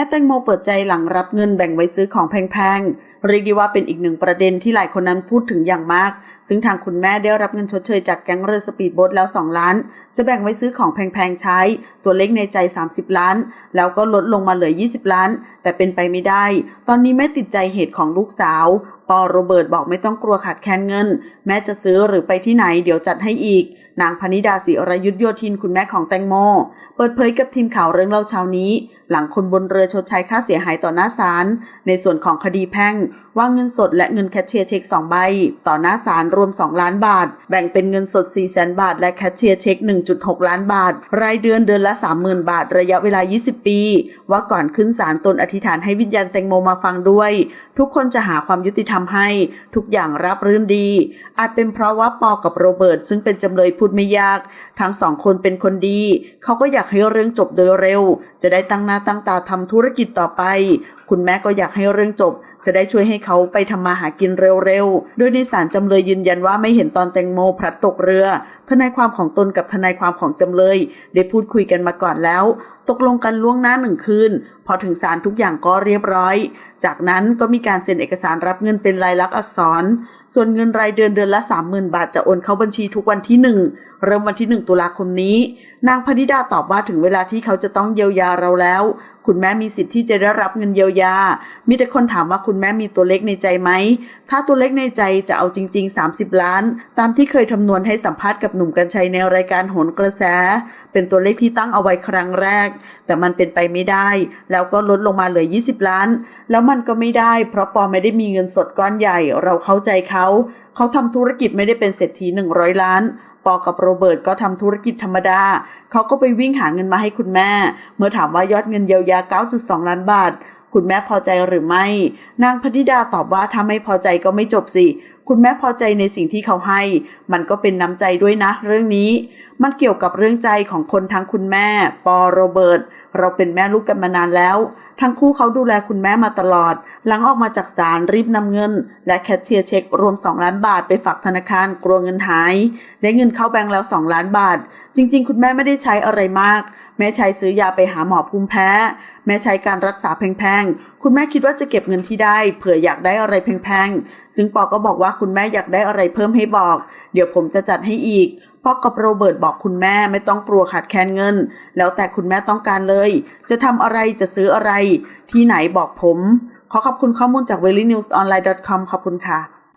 ม่แตงโมเปิดใจหลังรับเงินแบ่งไว้ซื้อของแพงๆ เรียกได้ว่าเป็นอีกหนึ่งประเด็นที่หลายคนนั้นพูดถึงอย่างมาก ซึ่งทางคุณแม่ได้รับเงินชดเชยจากแก๊งเรือสปีดโบ๊ทแล้ว 2 ล้าน จะแบ่งไว้ซื้อของแพงๆ ใช้ ตัวเลขในใจ 30 ล้าน แล้วก็ลดลงมาเหลือ 20 ล้าน แต่เป็นไปไม่ได้ ตอนนี้แม่ติดใจเหตุของลูกสาว ปอโรเบิร์ตบอกไม่ต้องกลัวขาดแคลนเงิน แม่จะซื้อหรือไปที่ไหนเดี๋ยวจัดให้อีก นางพนิดาศิรยุทธโยธินคุณแม่ของแตงโม เปิดเผยกับทีมข่าวเรื่องเล่าเช้านี้ หลังคนบนเรือชดใช้ค่าเสียหายต่อหน้าศาลในส่วนของคดีแพ่ง ว่าเงินสดและเงินแคชเชียร์เช็ค2ใบ ต่อหน้าศาลรวม 2 ล้านบาท แบ่งเป็นเงินสด 4 0 0 0 0 0 บาท และแคชเชียร์เช็ค 1.6 ล้านบาท รายเดือนเดือนละ 30,000 บาท ระยะเวลา 20 ปี ว่าก่อนขึ้นศาลตนอธิษฐานให้วิญญาณแตงโมมาฟังด้วย ทุกคนจะหาความยุติธรรมให้ทุกอย่างรับรื่นดี อาจเป็นเพราะว่าปอกับโรเบิร์ตซึ่งเป็นจำเลยพูดไม่ยาก ทั้งสองคนเป็นคนดี เขาก็อยากให้เรื่องจบโดยเร็ว จะได้ตั้งหน้าตั้งตาทำธุรกิจต่อไป คุณแม่ก็อยากให้เรื่องจบ จะได้ช่วยให้เขาไปทำมาหากินเร็วๆ โดยในศาลจำเลยยืนยันว่าไม่เห็นตอนแตงโมพลัดตกเรือ ทนายความของตนกับทนายความของจำเลย ได้พูดคุยกันมาก่อนแล้ว ตกลงกันล่วงหน้าหนึ่งคืน พอถึงศาลทุกอย่างก็เรียบร้อย จากนั้นก็มีการเซ็นเอกสารรับเงินเป็นลายลักษณ์อักษร ส่วนเงินรายเดือนเดือนละ 30,000 บาทจะโอนเข้าบัญชีทุกวันที่ 1 เริ่มวันที่ 1 ตุลาคมนี้ นางพนิดาตอบว่าถึงเวลาที่เขาจะต้องเยียวยาเราแล้ว คุณแม่มีสิทธิ์ที่จะได้รับเงินเยียวยา มีแต่คนถามว่าคุณแม่มีตัวเลขในใจไหม ถ้าตัวเลขในใจจะเอาจริง ๆ 30 ล้าน ตามที่เคยคำนวณให้สัมภาษณ์กับหนุ่มกัญชัยในรายการโหนกระแส เป็นตัวเลขที่ตั้งเอาไว้ครั้งแรก แต่มันเป็นไปไม่ได้ แล้วก็ลดลงมาเหลือ 20 ล้าน แล้วมันก็ไม่ได้ เพราะปอไม่ได้มีเงินสดก้อนใหญ่ เราเข้าใจเขา เขาทำธุรกิจไม่ได้เป็นเศรษฐี 100 ล้าน อกับโรเบิร์ตก็ทำธุรกิจธรรมดา เขาก็ไปวิ่งหาเงินมาให้คุณแม่ เมื่อถามว่ายอดเงินเยียวยา 9.2 ล้านบาท คุณแม่พอใจหรือไม่ นางพนิดาตอบว่าถ้าไม่พอใจก็ไม่จบสิ คุณแม่พอใจในสิ่งที่เขาให้ มันก็เป็นน้ำใจด้วยนะ เรื่องนี้ มันเกี่ยวกับเรื่องใจของคนทั้งคุณแม่ ปอโรเบิร์ต เราเป็นแม่ลูกกันมานานแล้ว ทั้งคู่เขาดูแลคุณแม่มาตลอด หลังออกมาจากศาลรีบนำเงิน และแคชเชียร์เช็ครวม 2 ล้านบาทไปฝากธนาคารกลัวเงินหาย ได้เงินเข้าแบงค์แล้ว 2 ล้านบาท จริง ๆ คุณแม่ไม่ได้ใช้อะไรมาก แม่ใช้ซื้อยาไปหาหมอภูมิแพ้ แม่ใช้การรักษาแพงๆ คุณแม่คิดว่าจะเก็บเงินที่ได้เผื่ออยากได้อะไรแพงๆ ซึ่งปอก็บอกว่าคุณแม่อยากได้อะไรเพิ่มให้บอก เดี๋ยวผมจะจัดให้อีกพ่อกับโรเบิร์ตบอกคุณแม่ไม่ต้องกลัวขาดแคลนเงิน แล้วแต่คุณแม่ต้องการเลย จะทำอะไรจะซื้ออะไร ที่ไหนบอกผม ขอขอบคุณข้อมูลจาก v e r y n e w s o n l i n e c o m ขอบคุณค่ะ